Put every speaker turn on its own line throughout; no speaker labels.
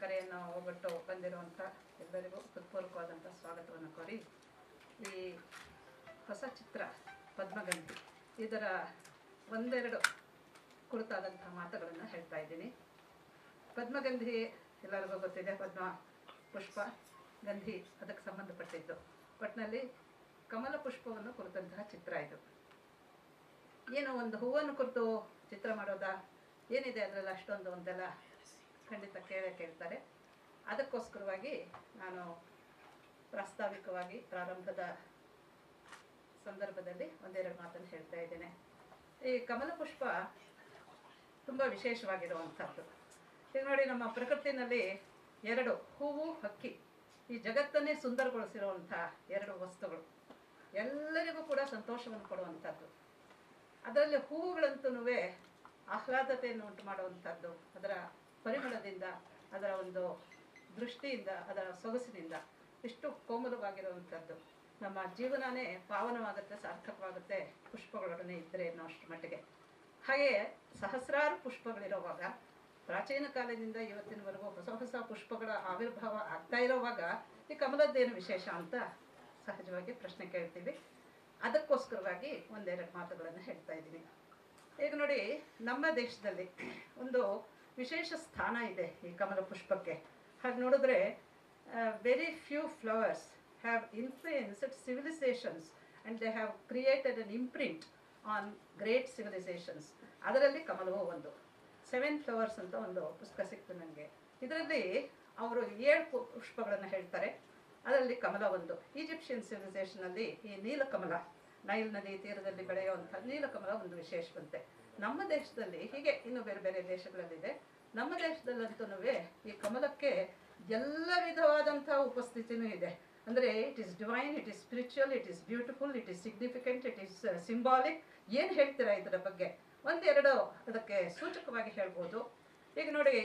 ಕರೆಯನ್ನು ಹೋಗ್ಬಿಟ್ಟು ಬಂದಿರುವಂಥ ಎಲ್ಲರಿಗೂ ಹೃತ್ಪೂರ್ವಕವಾದಂಥ ಸ್ವಾಗತವನ್ನು ಕೋರಿ ಈ ಹೊಸ ಚಿತ್ರ ಪದ್ಮಗಂಧಿ. ಇದರ ಒಂದೆರಡು ಕುರಿತಾದಂಥ ಮಾತುಗಳನ್ನು ಹೇಳ್ತಾ ಇದ್ದೀನಿ. ಪದ್ಮಗಂಧಿ ಎಲ್ಲರಿಗೂ ಗೊತ್ತಿದೆ, ಪದ್ಮ ಪುಷ್ಪ ಗಂಧಿ ಅದಕ್ಕೆ ಸಂಬಂಧಪಟ್ಟಿದ್ದು. ಒಟ್ಟಿನಲ್ಲಿ ಕಮಲ ಪುಷ್ಪವನ್ನು ಕುರಿತಂತಹ ಚಿತ್ರ ಇದು. ಏನು ಒಂದು ಹೂವನ್ನು ಕುರಿತು ಚಿತ್ರ ಮಾಡೋದಾ? ಏನಿದೆ ಅದರಲ್ಲಿ ಅಷ್ಟೊಂದು ಅಂತೆಲ್ಲ ಖಂಡಿತ ಕೇಳೇ ಕೇಳ್ತಾರೆ. ಅದಕ್ಕೋಸ್ಕರವಾಗಿ ನಾನು ಪ್ರಾಸ್ತಾವಿಕವಾಗಿ ಪ್ರಾರಂಭದ ಸಂದರ್ಭದಲ್ಲಿ ಒಂದೆರಡು ಮಾತನ್ನು ಹೇಳ್ತಾ ಇದ್ದೇನೆ. ಈ ಕಮಲ ಪುಷ್ಪ ತುಂಬ ವಿಶೇಷವಾಗಿರುವಂಥದ್ದು ಈಗ ನೋಡಿ, ನಮ್ಮ ಪ್ರಕೃತಿನಲ್ಲಿ ಎರಡು, ಹೂವು, ಹಕ್ಕಿ, ಈ ಜಗತ್ತನ್ನೇ ಸುಂದರಗೊಳಿಸಿರುವಂಥ ಎರಡು ವಸ್ತುಗಳು. ಎಲ್ಲರಿಗೂ ಕೂಡ ಸಂತೋಷವನ್ನು ಕೊಡುವಂಥದ್ದು. ಅದರಲ್ಲಿ ಹೂವುಗಳಂತೂ ಆಹ್ಲಾದತೆಯನ್ನು ಉಂಟು ಮಾಡುವಂಥದ್ದು ಅದರ ಪರಿಮಳದಿಂದ, ಅದರ ಒಂದು ದೃಷ್ಟಿಯಿಂದ, ಅದರ ಸೊಗಸಿನಿಂದ ಎಷ್ಟು ಕೋಮಲವಾಗಿರುವಂಥದ್ದು. ನಮ್ಮ ಜೀವನನೇ ಪಾವನವಾಗುತ್ತೆ, ಸಾರ್ಥಕವಾಗುತ್ತೆ, ಪುಷ್ಪಗಳೊಡನೆ ಇದ್ದರೆ ಅನ್ನೋ ಅಷ್ಟು ಮಟ್ಟಿಗೆ. ಹಾಗೆಯೇ ಸಹಸ್ರಾರು ಪುಷ್ಪಗಳಿರುವಾಗ, ಪ್ರಾಚೀನ ಕಾಲದಿಂದ ಇವತ್ತಿನವರೆಗೂ ಹೊಸ ಹೊಸ ಪುಷ್ಪಗಳ ಆವಿರ್ಭಾವ ಆಗ್ತಾ ಇರೋವಾಗ ಈ ಕಮಲದ್ದೇನು ವಿಶೇಷ ಅಂತ ಸಹಜವಾಗಿ ಪ್ರಶ್ನೆ ಕೇಳ್ತೀವಿ. ಅದಕ್ಕೋಸ್ಕರವಾಗಿ ಒಂದೆರಡು ಮಾತುಗಳನ್ನು ಹೇಳ್ತಾ ಇದ್ದೀನಿ. ಈಗ ನೋಡಿ, ನಮ್ಮ ದೇಶದಲ್ಲಿ ಒಂದು ವಿಶೇಷ ಸ್ಥಾನ ಇದೆ ಈ ಕಮಲ ಪುಷ್ಪಕ್ಕೆ. ಹಾಗೆ ನೋಡಿದ್ರೆ very few flowers have influenced civilisations and they have created an imprint on great civilisations ಅದರಲ್ಲಿ ಕಮಲವೂ ಒಂದು. ಸೆವೆನ್ ಫ್ಲವರ್ಸ್ ಅಂತ ಒಂದು ಪುಸ್ತಕ ಸಿಕ್ತು ನನಗೆ. ಇದರಲ್ಲಿ ಅವರು ಏಳು ಪುಷ್ಪಗಳನ್ನು ಹೇಳ್ತಾರೆ. ಅದರಲ್ಲಿ ಕಮಲ ಒಂದು. ಈಜಿಪ್ಷಿಯನ್ ಸಿವಿಲೈಸೇಷನಲ್ಲಿ ಈ ನೀಲಕಮಲ ನೈಲ್ ನದಿ ತೀರದಲ್ಲಿ ಬೆಳೆಯುವಂಥ ನೀಲಕಮಲ ಒಂದು ವಿಶೇಷವಂತೆ. ನಮ್ಮ ದೇಶದಲ್ಲಿ ಹೀಗೆ ಇನ್ನು ಬೇರೆ ಬೇರೆ ದೇಶಗಳಲ್ಲಿದೆ, ನಮ್ಮ ದೇಶದಲ್ಲಂತೂ ಈ ಕಮಲಕ್ಕೆ ಎಲ್ಲ ವಿಧವಾದಂತಹ ಉಪಸ್ಥಿತಿನೂ ಇದೆ. ಅಂದರೆ it is divine it is spiritual it is beautiful it is significant it is symbolic ಏನು ಹೇಳ್ತೀರಾ ಇದರ ಬಗ್ಗೆ? ಒಂದೆರಡು ಅದಕ್ಕೆ ಸೂಚಕವಾಗಿ ಹೇಳ್ಬೋದು. ಈಗ ನೋಡಿ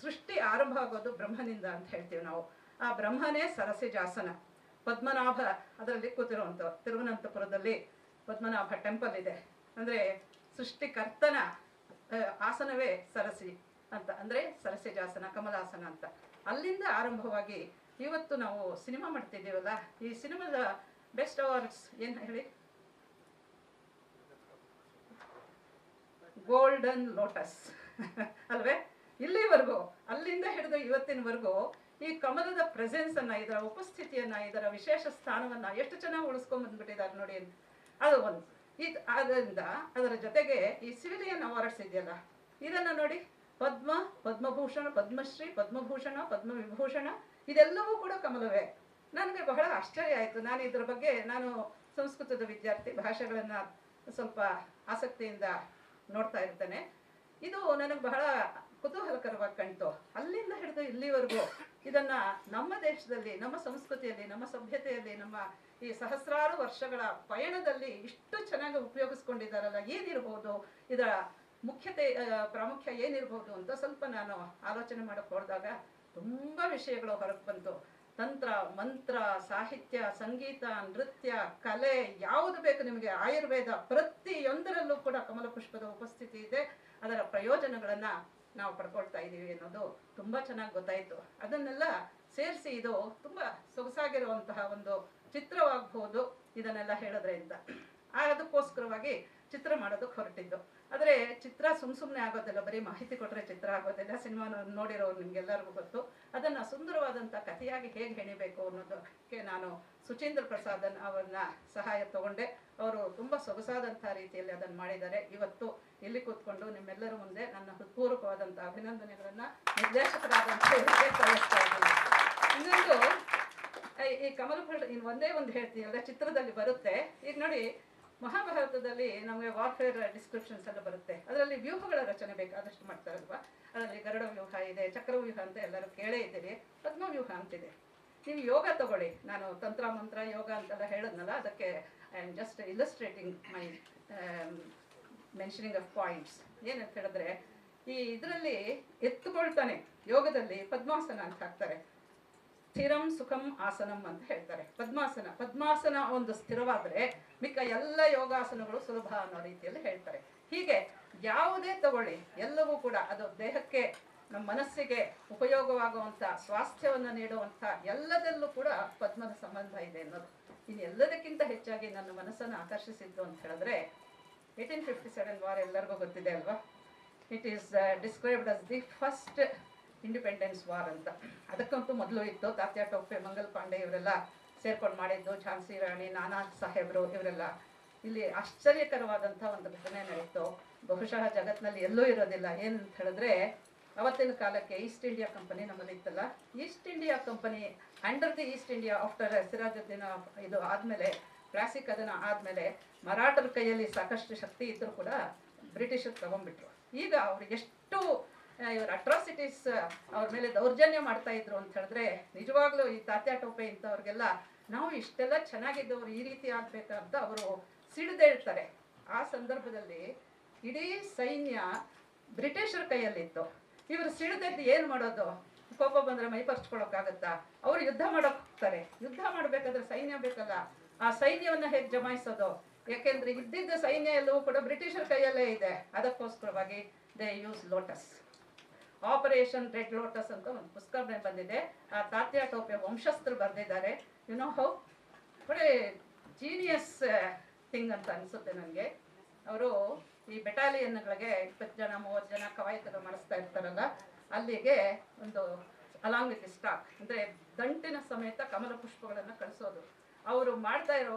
ಸೃಷ್ಟಿ ಆರಂಭ ಆಗೋದು ಬ್ರಹ್ಮನಿಂದ ಅಂತ ಹೇಳ್ತೀವಿ ನಾವು. ಆ ಬ್ರಹ್ಮನೇ ಸರಸಿಜಾಸನ. ಪದ್ಮನಾಭ ಅದರಲ್ಲಿ ಕೂತಿರುವಂಥ ತಿರುವನಂತಪುರದಲ್ಲಿ ಪದ್ಮನಾಭ ಟೆಂಪಲ್ ಇದೆ. ಅಂದರೆ ಸೃಷ್ಟಿಕರ್ತನ ಕರ್ತನ ಆಸನವೇ ಸರಸಿ ಅಂತ. ಅಂದರೆ ಸರಸಿಜಾಸನ ಕಮಲಾಸನ ಅಂತ. ಅಲ್ಲಿಂದ ಆರಂಭವಾಗಿ ಇವತ್ತು ನಾವು ಸಿನಿಮಾ ಮಾಡ್ತಿದ್ದೀವಲ್ಲ, ಈ ಸಿನಿಮಾದ ಬೆಸ್ಟ್ ಅವಾರ್ಡ್ಸ್ ಏನು ಹೇಳಿ? Golden lotus. ಅಲ್ವೇ? ಇಲ್ಲಿವರೆಗೂ, ಅಲ್ಲಿಂದ ಹಿಡಿದು ಇವತ್ತಿನವರೆಗೂ ಈ ಕಮಲದ ಪ್ರೆಸೆನ್ಸ್ ಅನ್ನ ಇದರ ಉಪಸ್ಥಿತಿಯನ್ನ, ಇದರ ವಿಶೇಷ ಸ್ಥಾನವನ್ನ ಎಷ್ಟು ಚೆನ್ನಾಗಿ ಉಳಿಸ್ಕೊಂಡ್ ಬಂದ್ಬಿಟ್ಟಿದ್ದಾರೆ ನೋಡಿ ಅದು ಒಂದು. ಇದು ಆದ್ದರಿಂದ ಅದರ ಜೊತೆಗೆ ಈ ಸಿವಿಲಿಯನ್ ಅವಾರ್ಡ್ಸ್ ಇದನ್ನ ನೋಡಿ. ಪದ್ಮ, ಪದ್ಮಭೂಷಣ, ಪದ್ಮಶ್ರೀ, ಪದ್ಮಭೂಷಣ, ಪದ್ಮವಿಭೂಷಣ, ಇದೆಲ್ಲವೂ ಕೂಡ ಕಮಲವೇ. ನನಗೆ ಬಹಳ ಆಶ್ಚರ್ಯ ಆಯಿತು. ನಾನು ಇದ್ರ ಬಗ್ಗೆ, ನಾನು ಸಂಸ್ಕೃತದ ವಿದ್ಯಾರ್ಥಿ, ಭಾಷೆಗಳನ್ನ ಸ್ವಲ್ಪ ಆಸಕ್ತಿಯಿಂದ ನೋಡ್ತಾ ಇರ್ತೇನೆ. ಇದು ನನಗೆ ಬಹಳ ಕುತೂಹಲಕರವಾಗಿ ಕಾಣ್ತು ಅಲ್ಲಿಂದ ಹಿಡಿದು ಇಲ್ಲಿವರೆಗೂ ಇದನ್ನ ನಮ್ಮ ದೇಶದಲ್ಲಿ, ನಮ್ಮ ಸಂಸ್ಕೃತಿಯಲ್ಲಿ, ನಮ್ಮ ಸಭ್ಯತೆಯಲ್ಲಿ, ನಮ್ಮ ಈ ಸಹಸ್ರಾರು ವರ್ಷಗಳ ಪಯಣದಲ್ಲಿ ಇಷ್ಟು ಚೆನ್ನಾಗಿ ಉಪಯೋಗಿಸ್ಕೊಂಡಿದ್ದಾರಲ್ಲ, ಏನಿರ್ಬೋದು? ಇದರ ಮುಖ್ಯತೆ ಪ್ರಾಮುಖ್ಯ ಏನಿರ್ಬೋದು ಅಂತ ಸ್ವಲ್ಪ ನಾನು ಆಲೋಚನೆ ಮಾಡಕ್ಕೆ ಹೋದಾಗ ತುಂಬ ವಿಷಯಗಳು ಹೊರಗೆ ಬಂತು. ತಂತ್ರ, ಮಂತ್ರ, ಸಾಹಿತ್ಯ, ಸಂಗೀತ, ನೃತ್ಯ, ಕಲೆ, ಯಾವುದು ಬೇಕು ನಿಮಗೆ? ಆಯುರ್ವೇದ ಪ್ರತಿಯೊಂದರಲ್ಲೂ ಕೂಡ ಕಮಲ ಪುಷ್ಪದ ಉಪಸ್ಥಿತಿ ಇದೆ. ಅದರ ಪ್ರಯೋಜನಗಳನ್ನ ನಾವು ಪಡ್ಕೊಳ್ತಾ ಇದ್ದೀವಿ ಅನ್ನೋದು ತುಂಬ ಚೆನ್ನಾಗಿ ಗೊತ್ತಾಯಿತು. ಅದನ್ನೆಲ್ಲ ಸೇರಿಸಿ ಇದು ತುಂಬ ಸೊಗಸಾಗಿರುವಂತಹ ಒಂದು ಚಿತ್ರವಾಗಬಹುದು ಇದನ್ನೆಲ್ಲ ಹೇಳೋದ್ರಿಂದ ಅದಕ್ಕೋಸ್ಕರವಾಗಿ ಚಿತ್ರ ಮಾಡೋದಕ್ಕೆ ಹೊರಟಿದ್ದು. ಆದರೆ ಚಿತ್ರ ಸುಮ್ ಸುಮ್ಮನೆ ಆಗೋದಿಲ್ಲ, ಬರೀ ಮಾಹಿತಿ ಕೊಟ್ಟರೆ ಚಿತ್ರ ಆಗೋದಿಲ್ಲ ಸಿನಿಮಾ ನೋಡಿರೋರು ನಿಮ್ಗೆಲ್ಲರಿಗೂ ಗೊತ್ತು. ಅದನ್ನು ಸುಂದರವಾದಂಥ ಕಥೆಯಾಗಿ ಹೇಗೆ ಹೆಣಿಬೇಕು ಅನ್ನೋದಕ್ಕೆ ನಾನು ಸುಚೀಂದ್ರ ಪ್ರಸಾದನ್ ಅವರನ್ನ ಸಹಾಯ ತಗೊಂಡೆ. ಅವರು ತುಂಬ ಸೊಗಸಾದಂಥ ರೀತಿಯಲ್ಲಿ ಅದನ್ನು ಮಾಡಿದ್ದಾರೆ. ಇವತ್ತು ಇಲ್ಲಿ ಕೂತ್ಕೊಂಡು ನಿಮ್ಮೆಲ್ಲರ ಮುಂದೆ ನನ್ನ ಹೃತ್ಪೂರ್ವಕವಾದಂಥ ಅಭಿನಂದನೆಗಳನ್ನು ನಿರ್ದೇಶಕರಾದಂಥ ಇನ್ನೊಂದು ಈ- ಕಮಲ ಇನ್ನು ಒಂದೇ ಒಂದು ಹೇಳ್ತೀನಿ, ಅಲ್ಲ, ಚಿತ್ರದಲ್ಲಿ ಬರುತ್ತೆ. ಈಗ ನೋಡಿ, ಮಹಾಭಾರತದಲ್ಲಿ ನಮಗೆ ವಾರ್ಫೇರ್ ಡಿಸ್ಕ್ರಿಪ್ಷನ್ಸ್ ಎಲ್ಲ ಬರುತ್ತೆ. ಅದರಲ್ಲಿ ವ್ಯೂಹಗಳ ರಚನೆ ಬೇಕಾದಷ್ಟು ಮಾಡ್ತಾರಲ್ವಾ? ಅದರಲ್ಲಿ ಗರುಡ ವ್ಯೂಹ ಇದೆ ಚಕ್ರವ್ಯೂಹ ಅಂತ ಎಲ್ಲರೂ ಕೇಳೇ ಇದ್ದೀರಿ. ಪದ್ಮವ್ಯೂಹ ಅಂತಿದೆ. ನೀವು ಯೋಗ ತಗೊಳ್ಳಿ. ನಾನು ತಂತ್ರ, ಮಂತ್ರ, ಯೋಗ ಅಂತೆಲ್ಲ ಹೇಳಿದ್ನಲ್ಲ, ಅದಕ್ಕೆ I am just illustrating my mentioning of points ಏನಂತ ಹೇಳಿದ್ರೆ, ಈ ಇದರಲ್ಲಿ ಎತ್ತುಕೊಳ್ತಾನೆ ಯೋಗದಲ್ಲಿ ಪದ್ಮಾಸನ ಅಂತ ಹಾಕ್ತಾರೆ. ಸ್ಥಿರಂ ಸುಖಂ ಆಸನಂ ಅಂತ ಹೇಳ್ತಾರೆ. ಪದ್ಮಾಸನ ಪದ್ಮಾಸನ ಒಂದು ಸ್ಥಿರವಾದರೆ ಮಿಕ್ಕ ಎಲ್ಲ ಯೋಗಾಸನಗಳು ಸುಲಭ ಅನ್ನೋ ರೀತಿಯಲ್ಲಿ ಹೇಳ್ತಾರೆ. ಹೀಗೆ ಯಾವುದೇ ತಗೊಳ್ಳಿ, ಎಲ್ಲವೂ ಕೂಡ ಅದು ದೇಹಕ್ಕೆ, ನಮ್ಮ ಮನಸ್ಸಿಗೆ ಉಪಯೋಗವಾಗುವಂಥ ಸ್ವಾಸ್ಥ್ಯವನ್ನು ನೀಡುವಂಥ ಎಲ್ಲದಲ್ಲೂ ಕೂಡ ಪದ್ಮದ ಸಂಬಂಧ ಇದೆ ಅನ್ನೋದು. ಇನ್ನು ಎಲ್ಲದಕ್ಕಿಂತ ಹೆಚ್ಚಾಗಿ ನನ್ನ ಮನಸ್ಸನ್ನು ಆಕರ್ಷಿಸಿದ್ದು ಅಂತ ಹೇಳಿದ್ರೆ ಏಯ್ಟೀನ್ ಫಿಫ್ಟಿ ಸೆವೆನ್ ವಾರ್ ಎಲ್ಲರಿಗೂ ಗೊತ್ತಿದೆ ಅಲ್ವಾ? It is described as the first independence war ಅಂತ. ಅದಕ್ಕಂತೂ ಮೊದಲು ಇತ್ತು. ತಾತ್ಯಾ ಟೋಪೆ, ಮಂಗಲ್ ಪಾಂಡೆ ಇವರೆಲ್ಲ ಸೇರ್ಕೊಂಡು ಮಾಡಿದ್ದು, ಝಾನ್ಸಿ ರಾಣಿ, ನಾನಾ ಸಾಹೇಬರು ಇವರೆಲ್ಲ. ಇಲ್ಲಿ ಆಶ್ಚರ್ಯಕರವಾದಂಥ ಒಂದು ಘಟನೆ ನಡೀತು ಬಹುಶಃ ಜಗತ್ತಿನಲ್ಲಿ ಎಲ್ಲೂ ಇರೋದಿಲ್ಲ. ಏನು ಅಂತ ಹೇಳಿದ್ರೆ, ಅವತ್ತಿನ ಕಾಲಕ್ಕೆ ಈಸ್ಟ್ ಇಂಡಿಯಾ ಕಂಪನಿ ನಮ್ಮಲ್ಲಿ ಇತ್ತಲ್ಲ East India Company under the East India after ಸಿರಾಜುದ್ದೀನ ಇದು ಆದಮೇಲೆ ಕ್ಲಾಸಿಕ್ ಅದನ್ನು ಆದಮೇಲೆ ಮರಾಠರ ಕೈಯಲ್ಲಿ ಸಾಕಷ್ಟು ಶಕ್ತಿ ಇದ್ದರೂ ಕೂಡ ಬ್ರಿಟಿಷರು ತಗೊಂಡ್ಬಿಟ್ರು. ಈಗ ಅವರು ಎಷ್ಟು ಇವ್ರ ಅಟ್ರಾಸಿಟೀಸ್ ಅವ್ರ ಮೇಲೆ ದೌರ್ಜನ್ಯ ಮಾಡ್ತಾ ಇದ್ರು ಅಂತ ಹೇಳಿದ್ರೆ ನಿಜವಾಗ್ಲೂ ಈ ತಾತ್ಯಾ ಟೋಪೆ ಇಂಥವ್ರಿಗೆಲ್ಲ ನಾವು ಇಷ್ಟೆಲ್ಲ ಚೆನ್ನಾಗಿದ್ದವ್ರು ಈ ರೀತಿ ಆಗ್ಬೇಕಂತ ಅವರು ಸಿಡಿದೇಳ್ತಾರೆ ಆ ಸಂದರ್ಭದಲ್ಲಿ ಇಡೀ ಸೈನ್ಯ ಬ್ರಿಟಿಷರ ಕೈಯಲ್ಲಿತ್ತು. ಇವರು ಸಿಡಿದದ್ದು ಏನು ಮಾಡೋದು? ಕೋಪ ಬಂದರೆ ಮೈ ಪರ್ಚ್ಕೊಳಕ್ಕಾಗತ್ತಾ ಅವ್ರು ಯುದ್ಧ ಮಾಡೋಕೆ ಹೋಗ್ತಾರೆ. ಯುದ್ಧ ಮಾಡಬೇಕಾದ್ರೆ ಸೈನ್ಯ ಬೇಕಲ್ಲ. ಆ ಸೈನ್ಯವನ್ನು ಹೇಗೆ ಜಮಾಯಿಸೋದು? ಯಾಕೆಂದ್ರೆ ಇದ್ದಿದ್ದ ಸೈನ್ಯ ಎಲ್ಲವೂ ಕೂಡ ಬ್ರಿಟಿಷರ ಕೈಯಲ್ಲೇ ಇದೆ. ಅದಕ್ಕೋಸ್ಕರವಾಗಿ they use lotus Operation Red Lotus ಅಂತ ಒಂದು ಪುಸ್ತಕ ಬಂದಿದೆ. ಆ ತಾತ್ಯ ಟೋಪೆ ವಂಶಸ್ಥರು ಬರೆದಿದ್ದಾರೆ. ಯು ನೋ ಹೌ ಒಳ್ಳೆ ಜೀನಿಯಸ್ ಥಿಂಗ್ ಅಂತ ಅನಿಸುತ್ತೆ ನನಗೆ. ಅವರು ಈ ಬೆಟಾಲಿಯನ್ಗಳಿಗೆ ಇಪ್ಪತ್ತು ಜನ, ಮೂವತ್ತು ಜನ ಕವಾಯತರು ಮಾಡಿಸ್ತಾ ಇರ್ತಾರಲ್ಲ, ಅಲ್ಲಿಗೆ ಒಂದು ಅಲಾಂಗ್ ವಿತ್ ಸ್ಟಾಕ್ ಅಂದರೆ ದಂಟಿನ ಸಮೇತ ಕಮಲ ಪುಷ್ಪಗಳನ್ನು ಕಳಿಸೋದು. ಅವರು ಮಾಡ್ತಾ ಇರೋ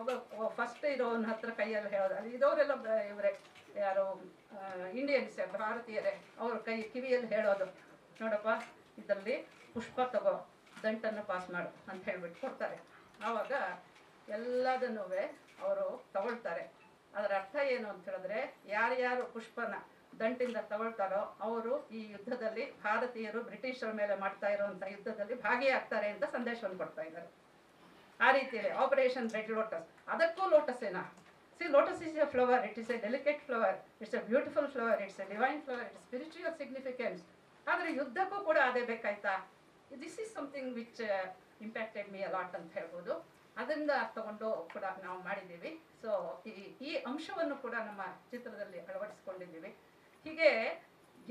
ಫಸ್ಟ್ ಇರೋನ ಹತ್ರ ಕೈಯಲ್ಲಿ ಹೇಳೋದು. ಅಲ್ಲಿ ಇರೋರೆಲ್ಲ ಇವರೇ. ಯಾರು ಇಂಡಿಯನ್ಸ್ ಭಾರತೀಯರೇ, ಅವ್ರ ಕೈ ಕಿವಿಯಲ್ಲಿ ಹೇಳೋದು. ನೋಡಪ್ಪ, ಇದರಲ್ಲಿ ಪುಷ್ಪ ತಗೋ, ದಂಟನ್ನು ಪಾಸ್ ಮಾಡು ಅಂತ ಹೇಳ್ಬಿಟ್ಟು ಕೊಡ್ತಾರೆ. ಆವಾಗ ಎಲ್ಲದನ್ನೂ ಅವರು ತಗೊಳ್ತಾರೆ. ಅದರ ಅರ್ಥ ಏನು ಅಂತ ಹೇಳಿದ್ರೆ, ಯಾರ್ಯಾರು ಪುಷ್ಪನ ದಂಟಿಂದ ತಗೊಳ್ತಾರೋ ಅವರು ಈ ಯುದ್ಧದಲ್ಲಿ ಭಾರತೀಯರು ಬ್ರಿಟಿಷರ ಮೇಲೆ ಮಾಡ್ತಾ ಇರುವಂಥ ಯುದ್ಧದಲ್ಲಿ ಭಾಗಿಯಾಗ್ತಾರೆ ಅಂತ ಸಂದೇಶವನ್ನು ಕೊಡ್ತಾ ಇದ್ದಾರೆ. ಆ ರೀತಿಯಲ್ಲಿ ಆಪರೇಷನ್ ರೆಡ್ ಲೋಟಸ್ ಅದಕ್ಕೂ ಲೋಟಸ್ ಏನಾ see lotus is flower, flower it is a delicate flower it's a beautiful flower it's a divine flower it's significance. Significance ಆದರೆ ಯುದ್ಧಕ್ಕೂ ಕೂಡ ಅದೇ ಬೇಕಾಯ್ತಾ? This is something which impacted me a lot ಅಂತ ಹೇಳ್ಬೋದು. ಅದರಿಂದ ತಗೊಂಡು ಕೂಡ ನಾವು ಮಾಡಿದ್ದೀವಿ. ಸೊ ಈ ಈ ಅಂಶವನ್ನು ಕೂಡ ನಮ್ಮ ಚಿತ್ರದಲ್ಲಿ ಅಳವಡಿಸ್ಕೊಂಡಿದ್ದೀವಿ. ಹೀಗೆ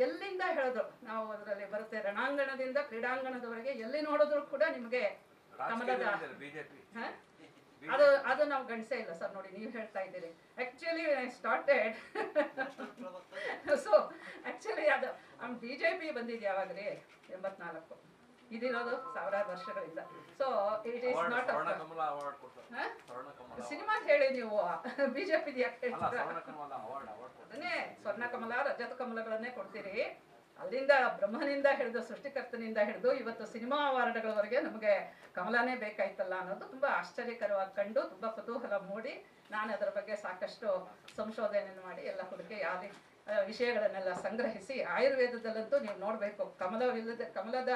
ಎಲ್ಲಿಂದ ಹೇಳಿದ್ರು? ನಾವು ಅದರಲ್ಲಿ ಬರುತ್ತೆ ರಣಾಂಗಣದಿಂದ ಕ್ರೀಡಾಂಗಣದವರೆಗೆ ಎಲ್ಲಿ ನೋಡಿದ್ರು ಕೂಡ ನಿಮಗೆ ಕಮಲದ
ಬಿಜೆಪಿ?
ಅದು ಅದು ನಾವು ಗಣಿಸೇ ಇಲ್ಲ ಸರ್ ನೋಡಿ ನೀವು ಹೇಳ್ತಾ ಇದ್ದೀರಿ. Actually I started so actually ಅದು ಬಿ ಜೆ ಪಿ ಬಂದಿದ್ದು ಯಾವಾಗ ರೀ ಎಂಬತ್ನಾಲ್ಕು. ಇದಿರೋದು ಸಾವಿರಾರು ವರ್ಷಗಳಿಂದ. So it is not cinema ಹೇಳಿ ನೀವು ಬಿಜೆಪಿ ಯಾಕೆ ಹೇಳ್ತೀರಾ? ಅದನ್ನೇ ಸ್ವರ್ಣ ಕಮಲ ರಜತ ಕಮಲಗಳನ್ನೇ ಕೊಡ್ತೀರಿ. ಅಲ್ಲಿಂದ ಬ್ರಹ್ಮನಿಂದ ಹಿಡಿದು ಸೃಷ್ಟಿಕರ್ತನಿಂದ ಹಿಡಿದು ಇವತ್ತು ಸಿನಿಮಾ ವಾರ್ಡ್ಗಳವರೆಗೆ ನಮಗೆ ಕಮಲನೇ ಬೇಕಾಯ್ತಲ್ಲ ಅನ್ನೋದು ತುಂಬ ಆಶ್ಚರ್ಯಕರವಾಗಿ ಕಂಡು ತುಂಬ ಕುತೂಹಲ ಮೂಡಿ ನಾನು ಅದರ ಬಗ್ಗೆ ಸಾಕಷ್ಟು ಸಂಶೋಧನೆಯನ್ನು ಮಾಡಿ ಎಲ್ಲ ಹುಡುಗಿ ಯಾವ ವಿಷಯಗಳನ್ನೆಲ್ಲ ಸಂಗ್ರಹಿಸಿ ಆಯುರ್ವೇದದಲ್ಲಂತೂ ನೀವು ನೋಡಬೇಕು. ಕಮಲವಿಲ್ಲದ, ಕಮಲದ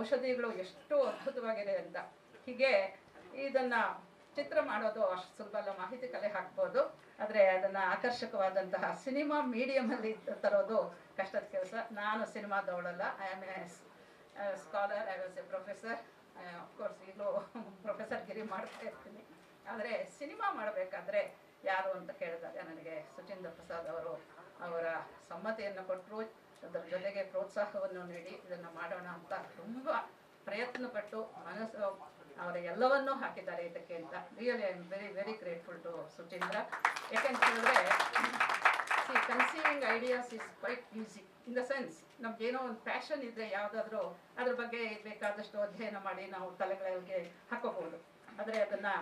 ಔಷಧಿಗಳು ಎಷ್ಟು ಅದ್ಭುತವಾಗಿದೆ ಅಂತ. ಹೀಗೆ ಇದನ್ನು ಚಿತ್ರ ಮಾಡೋದು ಅಷ್ಟು ಸುಲಭ ಅಲ್ಲ, ಮಾಹಿತಿ ಕಲೆ ಹಾಕ್ಬೋದು. ಆದರೆ ಅದನ್ನು ಆಕರ್ಷಕವಾದಂತಹ ಸಿನಿಮಾ ಮೀಡಿಯಮಲ್ಲಿ ತರೋದು ಕಷ್ಟದ ಕೆಲಸ. ನಾನು ಸಿನಿಮಾದವಳಲ್ಲ. I am a scholar I was a professor of course ಈಗಲೂ ಪ್ರೊಫೆಸರ್ ಗಿರಿ ಮಾಡ್ತಾ ಇರ್ತೀನಿ. ಆದರೆ ಸಿನಿಮಾ ಮಾಡಬೇಕಾದ್ರೆ ಯಾರು ಅಂತ ಕೇಳಿದಾಗ ನನಗೆ ಸುಚೀಂದ್ರ ಪ್ರಸಾದ್ ಅವರು ಅವರ ಸಮ್ಮತಿಯನ್ನು ಕೊಟ್ಟರು. ಅದರ ಜೊತೆಗೆ ಪ್ರೋತ್ಸಾಹವನ್ನು ನೀಡಿ ಇದನ್ನು ಮಾಡೋಣ ಅಂತ ತುಂಬ ಪ್ರಯತ್ನ ಪಟ್ಟು ಮನಸ್ಸು, ಅವರ ಎಲ್ಲವನ್ನೂ ಹಾಕಿದ್ದಾರೆ ಇದಕ್ಕೆ ಅಂತ. Really I am very very grateful to Suchindra. ಯಾಕೆಂತ ಹೇಳಿದ್ರೆ see conceiving ideas is quite easy in the sense ನಮ್ಗೇನೋ ಒಂದು ಪ್ಯಾಷನ್ ಇದ್ರೆ ಯಾವುದಾದ್ರೂ ಅದ್ರ ಬಗ್ಗೆ ಬೇಕಾದಷ್ಟು ಅಧ್ಯಯನ ಮಾಡಿ ನಾವು ತಲೆಗಳಿಗೆ ಹಾಕೋಬಹುದು ಆದರೆ ಅದನ್ನು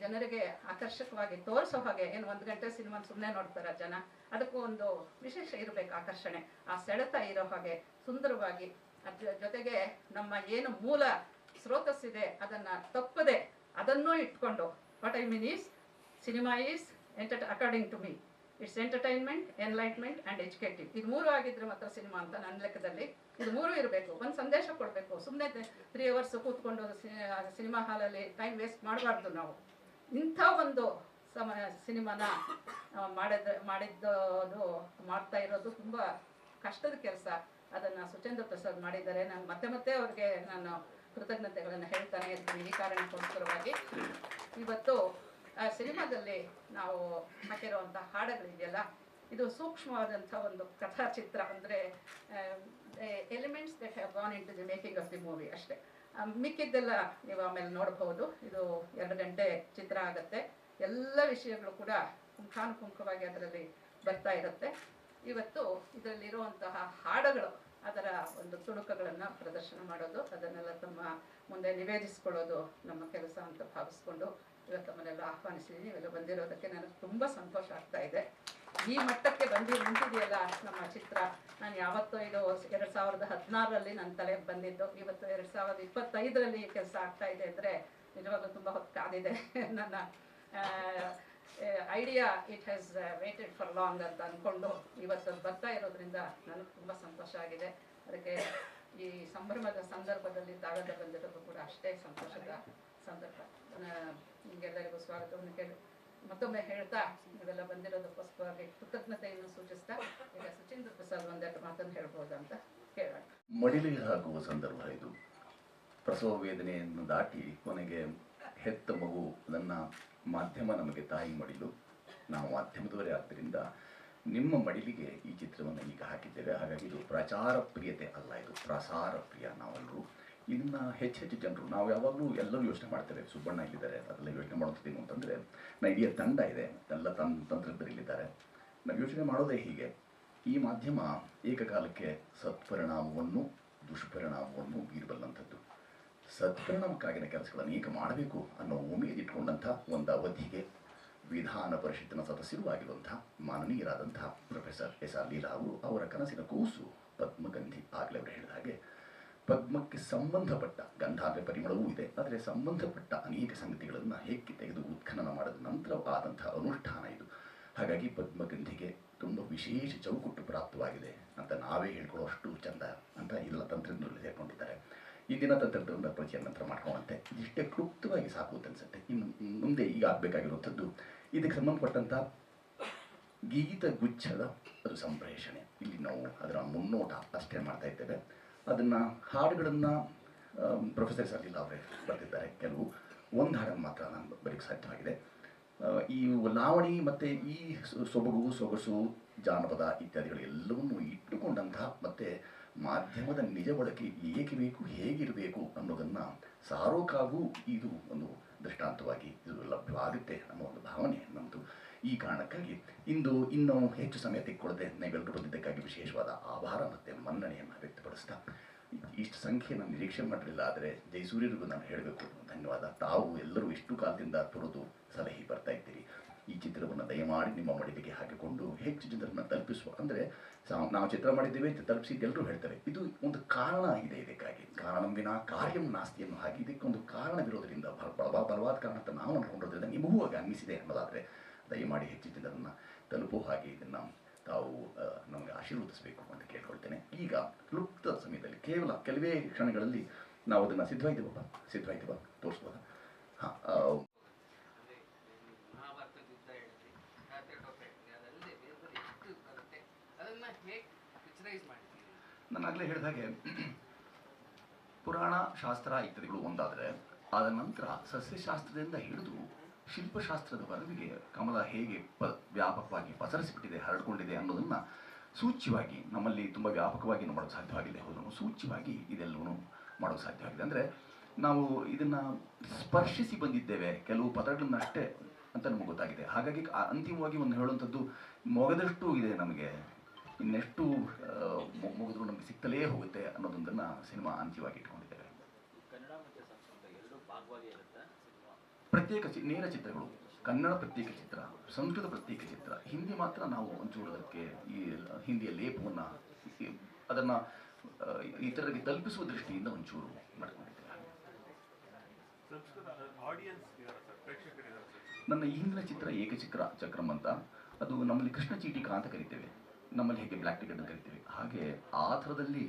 ಜನರಿಗೆ ಆಕರ್ಷಕವಾಗಿ ತೋರಿಸೋ ಹಾಗೆ, ಏನು ಒಂದು ಗಂಟೆ ಸಿನಿಮಾ ಸುಮ್ಮನೆ ನೋಡ್ತಾರ ಜನ, ಅದಕ್ಕೂ ಒಂದು ವಿಶೇಷ ಇರಬೇಕು ಆಕರ್ಷಣೆ. ಆ ಸೆಳೆತ ಇರೋ ಹಾಗೆ ಸುಂದರವಾಗಿ ಅದ್ರ ಜೊತೆಗೆ ನಮ್ಮ ಏನು ಮೂಲ ಸ್ರೋತಸ್ಸಿದೆ, ಅದನ್ನು ತಪ್ಪದೆ ಅದನ್ನೂ ಇಟ್ಕೊಂಡು what I mean is cinema is enter according to me it's entertainment enlightenment and educative ಇದು ಮೂರು ಆಗಿದ್ರೆ ಮಾತ್ರ ಸಿನಿಮಾ ಅಂತ ನನ್ನ ಲೆಕ್ಕದಲ್ಲಿ. ಇದು ಮೂರು ಇರಬೇಕು. ಒಂದು ಸಂದೇಶ ಕೊಡಬೇಕು. ಸುಮ್ಮನೆ ತ್ರೀ ಅವರ್ಸ್ ಕೂತ್ಕೊಂಡು ಸಿನಿಮಾ ಹಾಲಲ್ಲಿ ಟೈಮ್ ವೇಸ್ಟ್ ಮಾಡಬಾರ್ದು ನಾವು. ಇಂಥ ಒಂದು ಸಮ ಸಿನಿಮಾನ ಮಾಡಿದ ಮಾಡಿದ್ದು ಮಾಡ್ತಾ ಇರೋದು ತುಂಬ ಕಷ್ಟದ ಕೆಲಸ. ಅದನ್ನು ಸುಚೇಂದ್ರ ಪ್ರಸಾದ್ ಮಾಡಿದ್ದಾರೆ. ನಾನು ಮತ್ತೆ ಮತ್ತೆ ಅವ್ರಿಗೆ ನಾನು ಕೃತಜ್ಞತೆಗಳನ್ನು ಹೇಳ್ತಾನೆ ಇರ್ತೀನಿ ಈ ಕಾರಣಕ್ಕೋಸ್ಕರವಾಗಿ. ಇವತ್ತು ಸಿನಿಮಾದಲ್ಲಿ ನಾವು ಹಾಕಿರುವಂಥ ಹಾಡುಗಳಿದೆಯಲ್ಲ, ಇದು ಸೂಕ್ಷ್ಮವಾದಂಥ ಒಂದು ಕಥಾ ಚಿತ್ರ ಅಂದರೆ elements that have gone in to the making of the movie ಅಷ್ಟೇ ಮಿಕ್ಕಿದ್ದೆಲ್ಲ ನೀವು ಆಮೇಲೆ ನೋಡಬಹುದು ಇದು ಎರಡು ಗಂಟೆ ಚಿತ್ರ ಆಗುತ್ತೆ. ಎಲ್ಲ ವಿಷಯಗಳು ಕೂಡ ಪುಂಖಾನುಪುಂಖವಾಗಿ ಅದರಲ್ಲಿ ಬರ್ತಾ ಇರುತ್ತೆ. ಇವತ್ತು ಇದರಲ್ಲಿರುವಂತಹ ಹಾಡುಗಳು ಅದರ ಒಂದು ತುಣುಕಗಳನ್ನು ಪ್ರದರ್ಶನ ಮಾಡೋದು, ಅದನ್ನೆಲ್ಲ ತಮ್ಮ ಮುಂದೆ ನಿವೇದಿಸ್ಕೊಳ್ಳೋದು ನಮ್ಮ ಕೆಲಸ ಅಂತ ಭಾವಿಸ್ಕೊಂಡು ಇವತ್ತು ತಮ್ಮನ್ನೆಲ್ಲ ಆಹ್ವಾನಿಸಿದ್ದೀನಿ ಇವೆಲ್ಲ ಬಂದಿರೋದಕ್ಕೆ ನನಗೆ ತುಂಬ ಸಂತೋಷ ಆಗ್ತಾ ಇದೆ. ಈ ಮಟ್ಟಕ್ಕೆ ಬಂದು ನಿಂತಿದೆಯಲ್ಲ ನಮ್ಮ ಚಿತ್ರ. ನಾನು ಯಾವತ್ತೋ ಇದು ಎರಡು ಸಾವಿರದ ಹದಿನಾರರಲ್ಲಿ ನನ್ನ ತಲೆಗೆ ಬಂದಿದ್ದು. ಇವತ್ತು ಎರಡು ಸಾವಿರದ ಇಪ್ಪತ್ತೈದರಲ್ಲಿ ಕೆಲಸ ಆಗ್ತಾ ಇದೆ ಅಂದರೆ ನಿಜವಾಗ್ಲೂ ತುಂಬ ಹೊತ್ತು ಕಾದಿದೆ ನನ್ನ idea it has waited for long ಅಂತ ಅಂದ್ಕೊಂಡು ಇವತ್ತು ಬರ್ತಾ ಇರೋದ್ರಿಂದ ನನಗೆ ತುಂಬ ಸಂತೋಷ ಆಗಿದೆ. ಅದಕ್ಕೆ ಈ ಸಂಭ್ರಮದ ಸಂದರ್ಭದಲ್ಲಿ ತಾವೆಲ್ಲ ಬಂದಿರೋದು ಕೂಡ ಅಷ್ಟೇ ಸಂತೋಷದ ಸಂದರ್ಭ. ನಿಮಗೆಲ್ಲರಿಗೂ ಸ್ವಾಗತವನ್ನು ಕೇಳಿ ಮತ್ತೊಮ್ಮೆ ಹೇಳ್ತಾ ನೀವೆಲ್ಲ ಬಂದಿರೋದಕ್ಕೋಸ್ಕರವಾಗಿ ಕೃತಜ್ಞತೆಯನ್ನು ಸೂಚಿಸ್ತಾ ಈಗ ಸುಚೀಂದ್ರ ಪ್ರಸಾದ್ ಒಂದೆರಡು ಮಾತನ್ನು ಹೇಳ್ಬೋದು ಅಂತ ಕೇಳೋಣ.
ಮಡಿಲಿಗೆ ಹಾಕುವ ಸಂದರ್ಭ ಇದು. ಪ್ರಸವ ವೇದನೆಯನ್ನು ದಾಟಿ ಕೊನೆಗೆ ಹೆತ್ತ ಮಗು ನನ್ನ ಮಾಧ್ಯಮ ನಮಗೆ ತಾಯಿ ಮಡಿಲು. ನಾವು ಮಾಧ್ಯಮದವರೇ ಆದ್ದರಿಂದ ನಿಮ್ಮ ಮಡಿಲಿಗೆ ಈ ಚಿತ್ರವನ್ನು ಈಗ ಹಾಕಿದ್ದೇವೆ. ಹಾಗಾಗಿ ಇದು ಪ್ರಚಾರ ಪ್ರಿಯತೆ ಅಲ್ಲ, ಇದು ಪ್ರಸಾರ ಪ್ರಿಯ ನಾವೆಲ್ಲರೂ. ಇದನ್ನ ಹೆಚ್ಚು ಹೆಚ್ಚು ಜನರು, ನಾವು ಯಾವಾಗಲೂ ಎಲ್ಲರೂ ಯೋಚನೆ ಮಾಡ್ತೇವೆ, ಸುಬ್ಬಣ್ಣ ಇಲ್ಲಿದ್ದಾರೆ, ಅದೆಲ್ಲ ಯೋಚನೆ ಮಾಡುತ್ತೇನು ಅಂತಂದರೆ, ನಾ ಇಡೀ ತಂಡ ಇದೆ, ಎಲ್ಲ ತನ್ ತಂತ್ರಜ್ಞರಿಲ್ಲಿದ್ದಾರೆ. ನಾವು ಯೋಚನೆ ಮಾಡೋದೇ ಹೀಗೆ. ಈ ಮಾಧ್ಯಮ ಏಕಕಾಲಕ್ಕೆ ಸತ್ಪರಿಣಾಮವನ್ನು, ದುಷ್ಪರಿಣಾಮವನ್ನು ಬೀರಬಲ್ಲಂಥದ್ದು. ಸತ್ಪರಿಣಾಮಕ್ಕಾಗಿನ ಕೆಲಸಗಳನ್ನು ಅನೇಕ ಮಾಡಬೇಕು ಅನ್ನೋ ಉಮೇದಿಟ್ಕೊಂಡಂಥ ಒಂದು ಅವಧಿಗೆ ವಿಧಾನ ಪರಿಷತ್ತಿನ ಸದಸ್ಯರು ಆಗಿರುವಂಥ ಮಾನನೀಯರಾದಂಥ ಪ್ರೊಫೆಸರ್ ಎಸ್ ಆರ್ ಲೀಲಾ ಅವರು ಅವರ ಕನಸಿನ ಕೂಸು ಪದ್ಮಗಂಧಿ ಆಗಲೇ ಅವರು ಹೇಳಿದ ಹಾಗೆ ಪದ್ಮಕ್ಕೆ ಸಂಬಂಧಪಟ್ಟ ಗಂಧ ಪರಿಮಳವೂ ಇದೆ. ಆದರೆ ಸಂಬಂಧಪಟ್ಟ ಅನೇಕ ಸಂಗತಿಗಳನ್ನು ಹೇಗೆ ತೆಗೆದು ಉತ್ಖನನ ಮಾಡಿದ ನಂತರ ಆದಂತಹ ಅನುಷ್ಠಾನ ಇದು. ಹಾಗಾಗಿ ಪದ್ಮಗಂಧಿಗೆ ತುಂಬ ವಿಶೇಷ ಚೌಕಟ್ಟು ಪ್ರಾಪ್ತವಾಗಿದೆ ಅಂತ ನಾವೇ ಹೇಳ್ಕೊಳ್ಳೋಷ್ಟು ಚಂದ ಅಂತ ಎಲ್ಲ ತಂತ್ರಜ್ಞರು ಸೇರ್ಕೊಂಡಿದ್ದಾರೆ ಇಂದಿನ ತಂತ್ರಜ್ಞರ ಪರಿಚಯ ನಂತರ ಮಾಡ್ಕೊಳ್ಳುವಂತೆ. ಇಷ್ಟೇ ಕ್ಲುಪ್ತವಾಗಿ ಸಾಕು ಅಂತ ಅನಿಸುತ್ತೆ. ಇನ್ನು ಮುಂದೆ ಈಗ ಆಗಬೇಕಾಗಿರುವಂಥದ್ದು, ಇದಕ್ಕೆ ಸಂಬಂಧಪಟ್ಟಂಥ ಗೀತ ಗುಚ್ಛದ ಅದು ಸಂಪ್ರೇಷಣೆ. ಇಲ್ಲಿ ನಾವು ಅದರ ಮುನ್ನೋಟ ಅಷ್ಟೇ ಮಾಡ್ತಾ ಇದ್ದೇವೆ. ಅದನ್ನು ಹಾಡುಗಳನ್ನು ಪ್ರೊಫೆಸರ್ ಸಲೀಲ್ ಅವರೇ ಬರೆದಿದ್ದಾರೆ. ಕೆಲವು ಒಂದು ಹಾಡನ್ನು ಮಾತ್ರ ನಾನು ಬರೀಕ್ಕೆ ಸಾಧ್ಯವಾಗಿದೆ. ಈ ಲಾವಣಿ ಮತ್ತು ಈ ಸೊಬಗು, ಸೊಗಸು, ಜಾನಪದ ಇತ್ಯಾದಿಗಳು ಎಲ್ಲವನ್ನು ಇಟ್ಟುಕೊಂಡಂತಹ ಮತ್ತು ಮಾಧ್ಯಮದ ನಿಜ ಬಳಕೆ ಏಕೆ ಬೇಕು ಹೇಗಿರಬೇಕು ಅನ್ನೋದನ್ನು ಸಾರೋಕಾಗೂ ಇದು ಒಂದು ದೃಷ್ಟಾಂತವಾಗಿ ಇದು ಲಭ್ಯವಾಗುತ್ತೆ ಅನ್ನೋ ಒಂದು ಭಾವನೆ ನಮ್ಮದು ಈ ಕಾರಣಕ್ಕಾಗಿ ಇಂದು ಇನ್ನೂ ಹೆಚ್ಚು ಸಮಯ ತೆಕ್ಕೊಳ್ಳದೆ ನೀವೆಲ್ಲರೂ ಬಂದಿದ್ದಕ್ಕಾಗಿ ವಿಶೇಷವಾದ ಆಭಾರ ಮತ್ತು ಮನ್ನಣೆಯನ್ನು ವ್ಯಕ್ತಪಡಿಸ್ತಾ ಇಷ್ಟು ಸಂಖ್ಯೆ ನಾನು ನಿರೀಕ್ಷೆ ಮಾಡಲಿಲ್ಲ ಆದರೆ ಜಯಸೂರ್ಯರಿಗೂ ನಾನು ಹೇಳಬೇಕು. ಧನ್ಯವಾದ. ತಾವು ಎಲ್ಲರೂ ಇಷ್ಟು ಕಾಲದಿಂದ ತೊರೆದು ಸಲಹೆ ಬರ್ತಾ ಇದ್ದೀರಿ. ಈ ಚಿತ್ರವನ್ನು ದಯಮಾಡಿ ನಿಮ್ಮ ಮಡಿಲಿಗೆ ಹಾಕಿಕೊಂಡು ಹೆಚ್ಚು ಜನರನ್ನು ತಲುಪಿಸುವ. ಅಂದರೆ ನಾವು ಚಿತ್ರ ಮಾಡಿದ್ದೇವೆ ತಲುಪಿಸಿ ಎಲ್ಲರೂ ಹೇಳ್ತಾರೆ. ಇದು ಒಂದು ಕಾರಣ ಇದೆ ಇದಕ್ಕಾಗಿ. ಕಾರಣಂ ವಿನ, ಕಾರ್ಯಂ ನಾಸ್ತಿ ಅನ್ನೋ ಹಾಗೆ ಇದಕ್ಕೊಂದು ಕಾರಣವಿರೋದ್ರಿಂದ ಬಲ ಬಲ ಬಲವಾದ ಕಾರಣ ಅಂತ ನಾವು ಅನ್ಕೊಂಡಿರೋದ್ರಿಂದ ನಿಮಗೂ ಆಗ ಅನ್ನಿಸಿದೆ ಅನ್ನೋದಾದರೆ ದಯಮಾಡಿ ಹೆಚ್ಚು ಜನರನ್ನು ತಲುಪೋ. ಹಾಗೆ ಇದನ್ನು ತಾವು ನಮಗೆ ಆಶೀರ್ವದಿಸಬೇಕು ಅಂತ ಕೇಳ್ಕೊಳ್ತೇನೆ. ಈಗ ಕ್ಲುಪ್ತ ಸಮಯದಲ್ಲಿ ಕೇವಲ ಕೆಲವೇ ಕ್ಷಣಗಳಲ್ಲಿ ನಾವು ಅದನ್ನು ಸಿದ್ಧವಾಯ್ತೀವಪ್ಪ. ಸಿದ್ಧವಾಯ್ತೀವ? ತೋರಿಸ್ಬೋದ? ಹಾಂ
ಅಂದ್ರೆ ಮಹಾಭಾರತ ಯುದ್ಧ ಹೇಳಿದ್ರಿ ಕರಾಟೆ ಟೋಪೆ ಅದಲ್ಲದೆ ಬೇರೆ ಬೇರೆ ಎಷ್ಟು ಬರುತ್ತೆ ಅದನ್ನ ಹೇಗೆ
ನಾನು ಆಗಲೇ ಹೇಳಿದ ಹಾಗೆ ಪುರಾಣ ಶಾಸ್ತ್ರ ಇತ್ಯಾದಿಗಳು ಒಂದಾದರೆ ಆದ ನಂತರ ಸಸ್ಯಶಾಸ್ತ್ರದಿಂದ ಹಿಡಿದು ಶಿಲ್ಪಶಾಸ್ತ್ರದವರೆಗೆ ಕಮಲ ಹೇಗೆ ಪ ವ್ಯಾಪಕವಾಗಿ ಪಸರಿಸಿಬಿಟ್ಟಿದೆ, ಹರಡಿಕೊಂಡಿದೆ ಅನ್ನೋದನ್ನು ಸೂಚ್ಯವಾಗಿ ನಮ್ಮಲ್ಲಿ ತುಂಬ ವ್ಯಾಪಕವಾಗಿ ಮಾಡೋಕ್ಕೆ ಸಾಧ್ಯವಾಗಿದೆ. ಹೌದನ್ನು ಸೂಚ್ಯವಾಗಿ ಇದೆಲ್ಲವೂ ಮಾಡೋಕ್ಕೆ ಸಾಧ್ಯವಾಗಿದೆ. ಅಂದರೆ ನಾವು ಇದನ್ನು ಸ್ಪರ್ಶಿಸಿ ಬಂದಿದ್ದೇವೆ, ಕೆಲವು ಪದಗಳನ್ನಷ್ಟೇ ಅಂತ ನಮಗೆ ಗೊತ್ತಾಗಿದೆ. ಹಾಗಾಗಿ ಅಂತಿಮವಾಗಿ ಒಂದು ಹೇಳುವಂಥದ್ದು, ಮೊಗದಷ್ಟು ಇದೆ ನಮಗೆ. ಇನ್ನೆಷ್ಟು ಮುಗಿದ್ರು ನಮಗೆ ಸಿಗ್ತಲೇ ಹೋಗುತ್ತೆ ಅನ್ನೋದೊಂದನ್ನು ಸಿನಿಮಾ ಅಂತ್ಯವಾಗಿ
ಕನ್ನಡ ಮತ್ತು ಸಂಸ್ಕೃತ ಎರಡೂ ಭಾಗವಾಗಿ ಇರುತ್ತೆ ಸಿನಿಮಾ
ಪ್ರತ್ಯೇಕ ಚಿ, ನೇರ ಚಿತ್ರಗಳು. ಕನ್ನಡ ಪ್ರತ್ಯೇಕ ಚಿತ್ರ, ಸಂಸ್ಕೃತ ಪ್ರತ್ಯೇಕ ಚಿತ್ರ, ಹಿಂದಿ ಮಾತ್ರ ನಾವು ಒಂಚೂರು ಅದಕ್ಕೆ ಈ ಹಿಂದಿಯ ಲೇಪವನ್ನು ಅದನ್ನು ಇತರರಿಗೆ ತಲುಪಿಸುವ ದೃಷ್ಟಿಯಿಂದ ಒಂಚೂರು ಮಾಡ್ಕೊಂಡಿದ್ದೇವೆ. ನನ್ನ ಈ ಹಿಂದಿನ ಚಿತ್ರ ಏಕಚಿತ್ರ ಚಕ್ರಮ್ ಅಂತ. ಅದು ನಮ್ಮಲ್ಲಿ ಕೃಷ್ಣ ಚೀಟಿಕಾ ಅಂತ ಕರಿತೇವೆ. ನಮ್ಮಲ್ಲಿ ಹೇಗೆ ಬ್ಲ್ಯಾಕ್ ಟಿಕೆಟ್ ಅಂತ ಕರಿತೇವೆ. ಹಾಗೆ ಆ ಥರದಲ್ಲಿ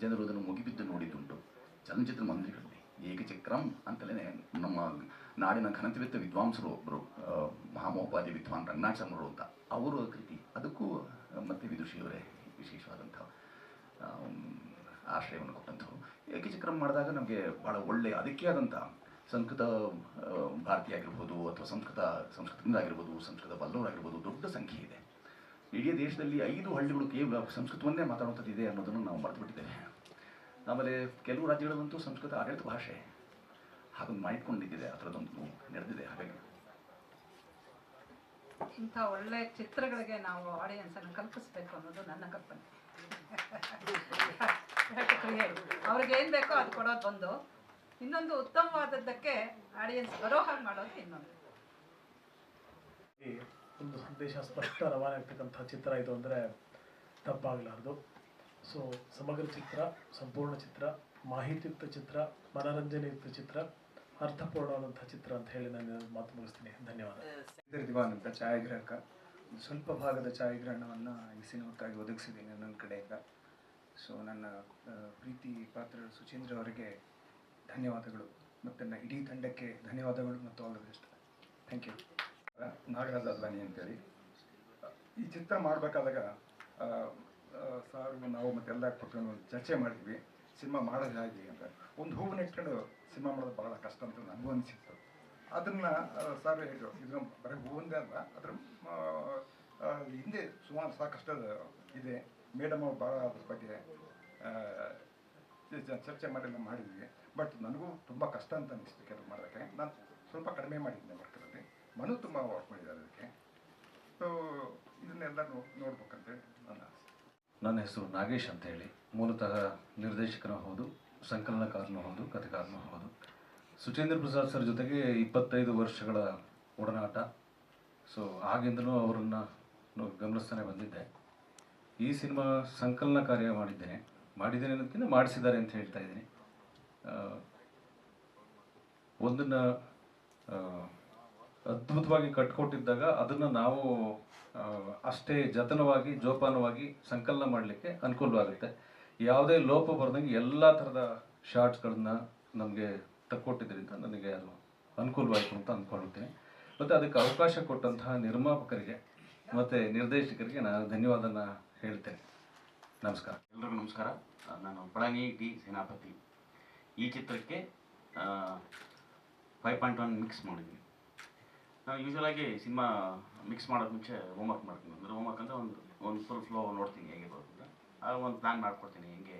ಜನರು ಅದನ್ನು ಮುಗಿಬಿದ್ದು ನೋಡಿದ್ದುಂಟು. ಚಲನಚಿತ್ರ ಮಂದಿರಗಳಲ್ಲಿ ಏಕಚಕ್ರಂ ಅಂತಲೇ ನಮ್ಮ ನಾಡಿನ ಘನತಿವೆತ್ತ ವಿದ್ವಾಂಸರು ಒಬ್ಬರು ಮಹಾಮಹೋಪಾಧ್ಯ ವಿದ್ವಾನ್ ರಂಗನಾಥ್ ಅಂತ. ಅವರು ಕೃತಿ. ಅದಕ್ಕೂ, ಮತ್ತೆ ವಿದುಷಿಯವರೇ ವಿಶೇಷವಾದಂಥ ಆಶ್ರಯವನ್ನು ಕೊಟ್ಟಂಥವ್ರು. ಏಕಚಕ್ರಮ ಮಾಡಿದಾಗ ನಮಗೆ ಭಾಳ ಒಳ್ಳೆಯ ಅದಕ್ಕೆ ಆದಂಥ ಸಂಸ್ಕೃತ ಭಾರತೀಯ ಭಾರತಿ ಆಗಿರ್ಬೋದು ಅಥವಾ ಸಂಸ್ಕೃತ, ಸಂಸ್ಕೃತದಿಂದ ಆಗಿರ್ಬೋದು, ಸಂಸ್ಕೃತ ಬಲ್ಲವರಾಗಿರ್ಬೋದು ದೊಡ್ಡ ಸಂಖ್ಯೆ ಇದೆ.
ಇಡೀ ದೇಶದಲ್ಲಿ ಐದು ಹಳ್ಳಿಗಳು ಕೇವಲ ಸಂಸ್ಕೃತವನ್ನೇ ಮಾತಾಡುವಂಥದ್ದಿದೆ ಅನ್ನೋದನ್ನು ನಾವು ಮರೆತುಬಿಟ್ಟಿದ್ದೇವೆ. ಆಮೇಲೆ ಕೆಲವು ರಾಜ್ಯಗಳಲ್ಲಂತೂ ಸಂಸ್ಕೃತ ಆಡಳಿತ ಭಾಷೆ. ಹಾಗೊಂದು ಮಾಡಿಕೊಂಡಿದ್ದಿದೆ ಅದರದೊಂದು ಥರದೊಂದು ನಡೆದಿದೆ ಹಾಗಾಗಿ.
ಇಂಥ ಒಳ್ಳೆ ಚಿತ್ರಗಳಿಗೆ ನಾವು ಆಡಿಯನ್ಸನ್ನು ಕಲ್ಪಿಸ್ಬೇಕು ಅನ್ನೋದು ನನ್ನ ಕಲ್ಪನೆ. ಅವ್ರಿಗೆ ಏನು ಬೇಕೋ ಅದು ಕೊಡೋದು ಒಂದು ಇನ್ನೊಂದು ಉತ್ತಮವಾದದ್ದಕ್ಕೆ ಆಡಿಯನ್ಸ್ ಬರೋ ಹಾಗೆ ಮಾಡೋದು ಇನ್ನೊಂದು.
ಈ ಒಂದು ಸಂದೇಶ ಸ್ಪಷ್ಟ ರವಾನೆ ಆಗ್ತಕ್ಕಂಥ ಚಿತ್ರ ಇದು ಅಂದರೆ ತಪ್ಪಾಗಲಾರ್ದು. ಸೊ ಸಮಗ್ರ ಚಿತ್ರ ಸಂಪೂರ್ಣ ಚಿತ್ರ ಮಾಹಿತಿಯುಕ್ತ ಚಿತ್ರ ಮನರಂಜನೆಯುಕ್ತ ಚಿತ್ರ ಅರ್ಥಪೂರ್ಣವಾದಂಥ ಚಿತ್ರ ಅಂತ ಹೇಳಿ ನಾನು ಮಾತು ಮುಗಿಸ್ತೀನಿ. ಧನ್ಯವಾದ.
ದಿವಾನಂತ ದಿವಾನ್ ಅಂತ ಛಾಯಾಗ್ರಾಹಕ ಸ್ವಲ್ಪ ಭಾಗದ ಛಾಯಾಗ್ರಹಣವನ್ನು ಈ ಸಿನಿಮಾಕ್ಕಾಗಿ ಒದಗಿಸಿದ್ದೀನಿ ನನ್ನ ಕಡೆಯಿಂದ ಸೊ ನನ್ನ ಪ್ರೀತಿ ಪಾತ್ರ ಸುಚೀಂದ್ರ ಅವರಿಗೆ ಧನ್ಯವಾದಗಳು. ಮತ್ತು ನನ್ನ ಇಡೀ ತಂಡಕ್ಕೆ ಧನ್ಯವಾದಗಳು ಮತ್ತು all the best thank you
Nagaraj Advani ಅಂತೇಳಿ. ಈ ಚಿತ್ರ ಮಾಡಬೇಕಾದಾಗ ಸಾರು ನಾವು ಮತ್ತೆಲ್ಲ ಕೂತ್ಕೊಂಡು ಒಂದು ಚರ್ಚೆ ಮಾಡಿದ್ವಿ. ಸಿನಿಮಾ ಮಾಡೋದು ಹೇಗೆ ಅಂತ. ಒಂದು ಹೂವನ್ನ ಇಟ್ಕೊಂಡು ಸಿನಿಮಾ ಮಾಡೋದು ಬಹಳ ಕಷ್ಟ ಅಂತ ನನಗೂ ಅನಿಸಿತ್ತು. ಅದನ್ನು ಸರ್ ಹೇಳಿದ್ರು ಇದು ಬರೀ ಹೂವಂದೇ ಅಲ್ಲ, ಅದ್ರ ಹಿಂದೆ ಸುಮಾರು ಸಾಕಷ್ಟು ಇದೆ. ಮೇಡಮ್ ಅವ್ರು ಭಾಳ ಅದ್ರ ಬಗ್ಗೆ ಚರ್ಚೆ ಮಾಡಿಲ್ಲ ಮಾಡಿದ್ವಿ. ಬಟ್ ನನಗೂ ತುಂಬ ಕಷ್ಟ ಅಂತ ಅನಿಸ್ತು ಕೆಲವು ಮಾಡೋದಕ್ಕೆ. ನಾನು ಸ್ವಲ್ಪ ಕಡಿಮೆ ಮಾಡಿದ್ದೆ ವರ್ಕಲ್ಲಿ ಮನು ತುಂಬ ವರ್ಕ್ ಮಾಡಿದ್ದಾರೆ ಅದಕ್ಕೆ. ಸೊ ಇದನ್ನೆಲ್ಲ ನೋಡ್ಬೇಕಂತೇಳಿ ನನ್ನ ಆಸೆ.
ನನ್ನ ಹೆಸರು ನಾಗೇಶ್ ಅಂತ ಹೇಳಿ. ಮೂಲತಃ ನಿರ್ದೇಶಕನೂ ಹೌದು. ಸಂಕಲನಕಾರನೂ ಹೌದು ಕಥೆಗಾರನೂ ಹೌದು. ಸುಚೇಂದ್ರ ಪ್ರಸಾದ್ ಸರ್ ಜೊತೆಗೆ ಇಪ್ಪತ್ತೈದು ವರ್ಷಗಳ ಒಡನಾಟ. ಸೊ ಆಗಿಂದಲೂ ಅವರನ್ನು ಗಮನಿಸ್ತಾನೆ ಬಂದಿದ್ದೆ. ಈ ಸಿನಿಮಾ ಸಂಕಲನ ಕಾರ್ಯ ಮಾಡಿದ್ದೇನೆ. ಮಾಡಿದ್ದೇನೆ ಅನ್ನೋದಕ್ಕಿಂತ ಮಾಡಿಸಿದ್ದಾರೆ ಅಂತ ಹೇಳ್ತಾ ಇದ್ದೀನಿ. ಒಂದನ್ನು ಅದ್ಭುತವಾಗಿ ಕಟ್ಕೊಟ್ಟಿದ್ದಾಗ ಅದನ್ನು ನಾವು ಅಷ್ಟೇ ಜತನವಾಗಿ, ಜೋಪಾನವಾಗಿ ಸಂಕಲನ ಮಾಡಲಿಕ್ಕೆ ಅನುಕೂಲವಾಗುತ್ತೆ. ಯಾವುದೇ ಲೋಪ ಬರ್ದಂಗೆ ಎಲ್ಲ ಥರದ ಶಾರ್ಟ್ಸ್ಗಳನ್ನ ನಮಗೆ ತಕ್ಕೊಟ್ಟಿದ್ದರಿಂದ ನನಗೆ ಅದು ಅನುಕೂಲವಾಯಿತು ಅಂತ ಅಂದ್ಕೊಳ್ತೀನಿ ಮತ್ತು ಅದಕ್ಕೆ ಅವಕಾಶ ಕೊಟ್ಟಂತಹ ನಿರ್ಮಾಪಕರಿಗೆ ಮತ್ತು ನಿರ್ದೇಶಕರಿಗೆ ನಾನು ಧನ್ಯವಾದನ ಹೇಳ್ತೇನೆ. ನಮಸ್ಕಾರ.
ಎಲ್ರಿಗೂ ನಮಸ್ಕಾರ. ನಾನು ಪಳನಿ ಡಿ ಸೇನಾಪತಿ. ಈ ಚಿತ್ರಕ್ಕೆ ಫೈವ್ ಪಾಯಿಂಟ್ ಒನ್ ಮಿಕ್ಸ್ ಮಾಡಿದ್ವಿ. ನಾವು ಯೂಶ್ವಲಾಗಿ ಸಿನಿಮಾ ಮಿಕ್ಸ್ ಮಾಡೋಕ್ಕೆ ಮುಂಚೆ ಹೋಮ್ವರ್ಕ್ ಮಾಡ್ತೀನಿ ಅಂದರೆ ಹೋಮ್ವರ್ಕ್ ಅಂದರೆ ಒಂದು ಒಂದು ಫುಲ್ ಫ್ಲೋ ನೋಡ್ತೀನಿ ಹೇಗೆ ಬರುತ್ತೆ ಆಗ ಒಂದು ಪ್ಲ್ಯಾನ್ ಮಾಡ್ಕೊಡ್ತೀನಿ, ಹೆಂಗೆ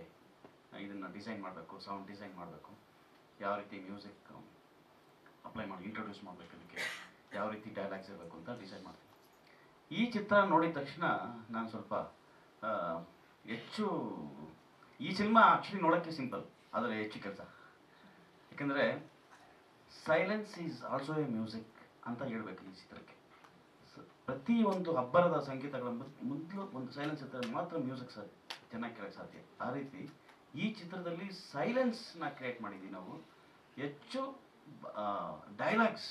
ಇದನ್ನು ಡಿಸೈನ್ ಮಾಡಬೇಕು ಸೌಂಡ್ ಡಿಸೈನ್ ಮಾಡಬೇಕು, ಯಾವ ರೀತಿ ಮ್ಯೂಸಿಕ್ ಅಪ್ಲೈ ಮಾಡಿ ಇಂಟ್ರೊಡ್ಯೂಸ್ ಮಾಡಬೇಕು ಅದಕ್ಕೆ ಯಾವ ರೀತಿ ಡೈಲಾಗ್ಸ್ ಇರಬೇಕು ಅಂತ ಡಿಸೈನ್ ಮಾಡ್ತೀನಿ. ಈ ಚಿತ್ರ ನೋಡಿದ ತಕ್ಷಣ ನಾನು ಸ್ವಲ್ಪ ಹೆಚ್ಚು, ಈ ಸಿನಿಮಾ ಆ್ಯಕ್ಚುಲಿ ನೋಡೋಕ್ಕೆ ಸಿಂಪಲ್ ಆದರೆ ಹೆಚ್ಚು ಕೆಲಸ. ಯಾಕೆಂದರೆ silence is also a music ಅಂತ ಹೇಳ್ಬೇಕು ಈ ಚಿತ್ರಕ್ಕೆ. ಪ್ರತಿ ಪ್ರತಿಯೊಂದು ಅಬ್ಬರದ ಸಂಗೀತಗಳ ಮೊದಲು ಒಂದು ಸೈಲೆನ್ಸ್ ಇದ್ದರೆ ಮಾತ್ರ ಮ್ಯೂಸಿಕ್ ಸರ್ ಚೆನ್ನಾಗಿ ಕೇಳಕ್ಕೆ ಸಾಧ್ಯ ಆ ರೀತಿ ಈ ಚಿತ್ರದಲ್ಲಿ ಸೈಲೆನ್ಸ್ನ ಕ್ರಿಯೇಟ್ ಮಾಡಿದ್ದೀವಿ ನಾವು. ಹೆಚ್ಚು ಡೈಲಾಗ್ಸ್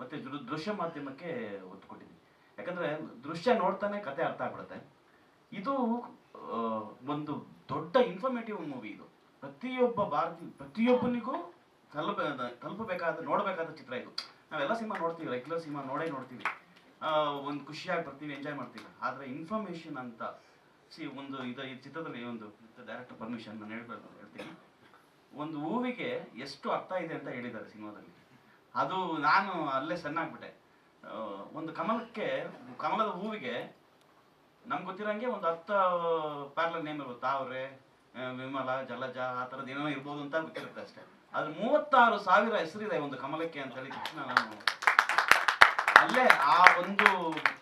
ಮತ್ತು ದೃಶ್ಯ ಮಾಧ್ಯಮಕ್ಕೆ ಒತ್ತು ಕೊಟ್ಟಿದ್ದೀವಿ ಯಾಕಂದರೆ ದೃಶ್ಯ ನೋಡ್ತಾನೆ ಕತೆ ಅರ್ಥ ಆಗ್ಬಿಡುತ್ತೆ. ಇದು ಒಂದು ದೊಡ್ಡ ಇನ್ಫಾರ್ಮೇಟಿವ್ ಮೂವಿ ಇದು. ಪ್ರತಿಯೊಬ್ಬ ಭಾರತೀಯ ಪ್ರತಿಯೊಬ್ಬನಿಗೂ ತಲುಪ, ತಲುಪಬೇಕಾದ, ನೋಡಬೇಕಾದ ಚಿತ್ರ ಇದು. ನಾವೆಲ್ಲ ಸಿನಿಮಾ ನೋಡ್ತೀವಿ ರೆಗ್ಯುಲರ್ ಸಿನಿಮಾ ನೋಡೇ ನೋಡ್ತೀವಿ. ಒಂದು ಖುಷಿಯಾಗಿ ಬರ್ತೀವಿ ಎಂಜಾಯ್ ಮಾಡ್ತೀವಿ. ಆದರೆ ಇನ್ಫಾರ್ಮೇಷನ್ ಅಂತ ಸಿ, ಒಂದು ಇದು, ಈ ಚಿತ್ರದಲ್ಲಿ ಒಂದು ಡೈರೆಕ್ಟರ್ ಪರ್ಮಿಷನ್ ನಾನು ಹೇಳ್ಬಾರ್ದು ಹೇಳ್ತೀನಿ. ಒಂದು ಹೂವಿಗೆ ಎಷ್ಟು ಅರ್ಥ ಇದೆ ಅಂತ ಹೇಳಿದ್ದಾರೆ ಸಿನಿಮಾದಲ್ಲಿ. ಅದು ನಾನು ಅಲ್ಲೇ ಸಣ್ಣಾಗ್ಬಿಟ್ಟೆ. ಒಂದು ಕಮಲಕ್ಕೆ, ಕಮಲದ ಹೂವಿಗೆ ನಮ್ಗೆ ಗೊತ್ತಿರೋಂಗೆ ಒಂದು ಹತ್ತು ಪ್ಯಾರ್ಲರ್ ನೇಮ್ ಇರ್ಬೋದು ತಾವ್ರೆ ವಿಮಲ, ಜಲಜ, ಆ ಥರದ್ದು ಏನೋ ಇರ್ಬೋದು ಅಂತ ಗೊತ್ತಿರುತ್ತೆ ಅಷ್ಟೇ. ಅದ್ರ ಮೂವತ್ತಾರು ಸಾವಿರ ಹೆಸರಿದೆ ಒಂದು ಕಮಲಕ್ಕೆ ಅಂತ ಹೇಳಿ ನಾನು ಅಲ್ಲೇ ಆ ಒಂದು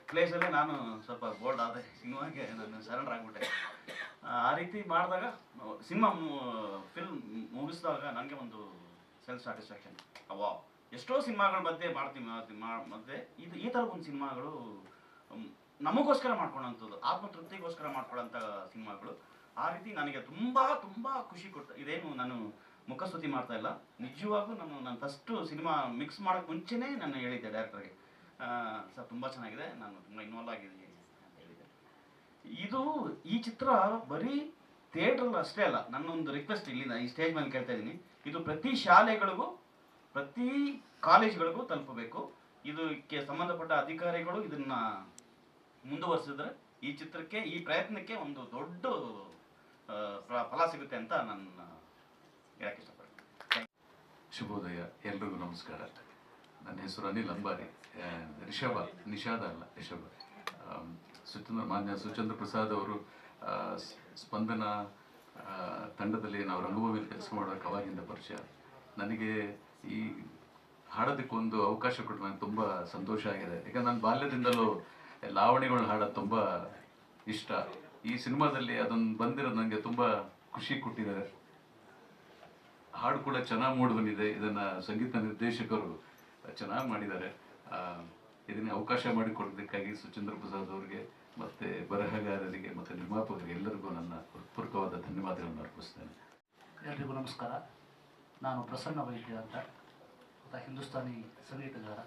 ಪ್ಲೇಸಲ್ಲೇ ನಾನು ಸ್ವಲ್ಪ ಬೋಲ್ಡ್ ಆದೆ. ಸಿನಿಮಾಗೆ ನಾನು ಸರೆಂಡರ್ ಆಗಿಬಿಟ್ಟೆ. ಆ, ರೀತಿ ಮಾಡಿದಾಗ ಸಿನಿಮಾ ಫಿಲ್ಮ್ ಮುಗಿಸಿದಾಗ ನನಗೆ ಒಂದು ಸೆಲ್ಫ್ ಸ್ಯಾಟಿಸ್ಫ್ಯಾಕ್ಷನ್ ಅವಾ ಎಷ್ಟೋ ಸಿನಿಮಾಗಳ ಮಧ್ಯೆ ಮಾಡ್ತೀವಿ ಮಧ್ಯೆ ಇದು ಈ ಥರ ಒಂದು ಸಿನಿಮಾಗಳು ನಮಗೋಸ್ಕರ ಮಾಡ್ಕೊಳ್ಳೋಂಥದ್ದು ಆತ್ಮತೃಪ್ತಿಗೋಸ್ಕರ ಮಾಡ್ಕೊಳ್ಳೋಂಥ ಸಿನಿಮಾಗಳು. ಆ ರೀತಿ ನನಗೆ ತುಂಬ ತುಂಬ ಖುಷಿ ಕೊಟ್ಟು ಇದೇನು ನಾನು ಮುಖಸ್ತುತಿ ಮಾಡ್ತಾ ಇಲ್ಲ. ನಿಜವಾಗೂ ನಾನು ನನ್ನ ಫಸ್ಟು ಸಿನಿಮಾ ಮಿಕ್ಸ್ ಮಾಡೋಕ್ಕೆ ಮುಂಚೆನೇ ನಾನು ಹೇಳಿದ್ದೆ ಡೈರೆಕ್ಟರ್ಗೆ ಸರ್ ತುಂಬ ಚೆನ್ನಾಗಿದೆ. ನಾನು ತುಂಬ ಇನ್ವಾಲ್ವ್ ಆಗಿದ್ದೀನಿ ಅಂತ ಹೇಳಿದೆ ಇದು, ಈ ಚಿತ್ರ ಬರೀ ಥಿಯೇಟ್ರಲ್ಲಿ ಅಷ್ಟೇ ಅಲ್ಲ ನನ್ನೊಂದು ರಿಕ್ವೆಸ್ಟ್ ಇಲ್ಲಿ ನಾನು ಈ ಸ್ಟೇಜ್ ಮೇಲೆ ಕೇಳ್ತಾ ಇದ್ದೀನಿ. ಇದು ಪ್ರತಿ ಶಾಲೆಗಳಿಗೂ, ಪ್ರತಿ ಕಾಲೇಜ್ಗಳಿಗೂ ತಲುಪಬೇಕು. ಇದಕ್ಕೆ ಸಂಬಂಧಪಟ್ಟ ಅಧಿಕಾರಿಗಳು ಇದನ್ನ ಮುಂದುವರಿಸಿದ್ರೆ ಈ ಚಿತ್ರಕ್ಕೆ, ಈ ಪ್ರಯತ್ನಕ್ಕೆ ಒಂದು ದೊಡ್ಡ ಫಲ ಸಿಗುತ್ತೆ ಅಂತ ನನ್ನ ಹೇಳಕ್ಕೆ ಇಷ್ಟಪಡ್ತೀನಿ.
ಶುಭೋದಯ. ಎಲ್ರಿಗೂ ನಮಸ್ಕಾರ. ನನ್ನ ಹೆಸರು ಅನಿಲ್ ಅಂಬಾರಿ ರಿಷಭ ನಿಷಾದ ಅಲ್ಲ ರಿಷಭ
ಸುಚಂದ್ರ, ಮಾನ್ಯ ಸುಚಂದ್ರ ಪ್ರಸಾದ್ ಅವರು ಸ್ಪಂದನ ತಂಡದಲ್ಲಿ ನಾವು ರಂಗಭೂಮಿಯಲ್ಲಿ ಕೆಲಸ ಮಾಡೋಕೆ ಅವಾಗಿಂದ ಪರಿಚಯ. ನನಗೆ ಈ ಹಾಡೋದಕ್ಕೊಂದು ಅವಕಾಶ ಕೊಟ್ಟು ನನಗೆ ತುಂಬ ಸಂತೋಷ ಆಗಿದೆ. ಯಾಕಂದ್ರೆ ನನ್ನ ಬಾಲ್ಯದಿಂದಲೂ ಲಾವಣಿಗಳನ್ನ ಹಾಡೋದು ತುಂಬ ಇಷ್ಟ. ಈ ಸಿನಿಮಾದಲ್ಲಿ ಅದೊಂದು ಬಂದಿರೋದು ನನಗೆ ತುಂಬ ಖುಷಿ ಕೊಟ್ಟಿದ್ದಾರೆ ಹಾಡು ಕೂಡ ಚೆನ್ನಾಗಿ ಮೂಡಿ ಬಂದಿದೆ. ಇದನ್ನು ಸಂಗೀತ ನಿರ್ದೇಶಕರು ಚೆನ್ನಾಗಿ ಮಾಡಿದ್ದಾರೆ. ಇದನ್ನ ಅವಕಾಶ ಮಾಡಿಕೊಡೋದಕ್ಕಾಗಿ ಸುಚಂದ್ರ ಪ್ರಸಾದ್ ಅವರಿಗೆ ಮತ್ತೆ ಬರಹಗಾರರಿಗೆ ಮತ್ತೆ ನಿರ್ಮಾಪಕರಿಗೆ ಎಲ್ಲರಿಗೂ ನನ್ನ ಹೃತ್ಪೂರ್ವಕವಾದ ಧನ್ಯವಾದಗಳನ್ನು ಅರ್ಪಿಸ್ತೇನೆ.
ಎಲ್ರಿಗೂ ನಮಸ್ಕಾರ. ನಾನು ಪ್ರಸನ್ನ ವೈದ್ಯ ಅಂತ ಹಿಂದೂಸ್ತಾನಿ ಸಂಗೀತಗಾರ.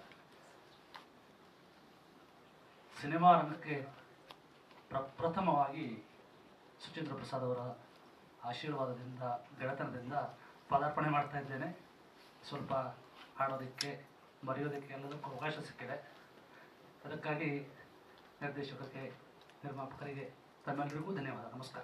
ಸಿನಿಮಾ ರಂಗಕ್ಕೆ ಪ್ರ, ಪ್ರಥಮವಾಗಿ ಸುಚೇಂದ್ರ ಪ್ರಸಾದ್ ಅವರ ಆಶೀರ್ವಾದದಿಂದ, ಗೆಳೆತನದಿಂದ ಪದಾರ್ಪಣೆ ಮಾಡ್ತಾ ಇದ್ದೇನೆ. ಸ್ವಲ್ಪ ಹಾಡೋದಕ್ಕೆ ಬರೆಯೋದಕ್ಕೆ ಎಲ್ಲದಕ್ಕೂ ಅವಕಾಶ ಸಿಕ್ಕಿದೆ. ಅದಕ್ಕಾಗಿ ನಿರ್ದೇಶಕರಿಗೆ ನಿರ್ಮಾಪಕರಿಗೆ ತಮ್ಮೆಲ್ಲರಿಗೂ ಧನ್ಯವಾದ. ನಮಸ್ಕಾರ.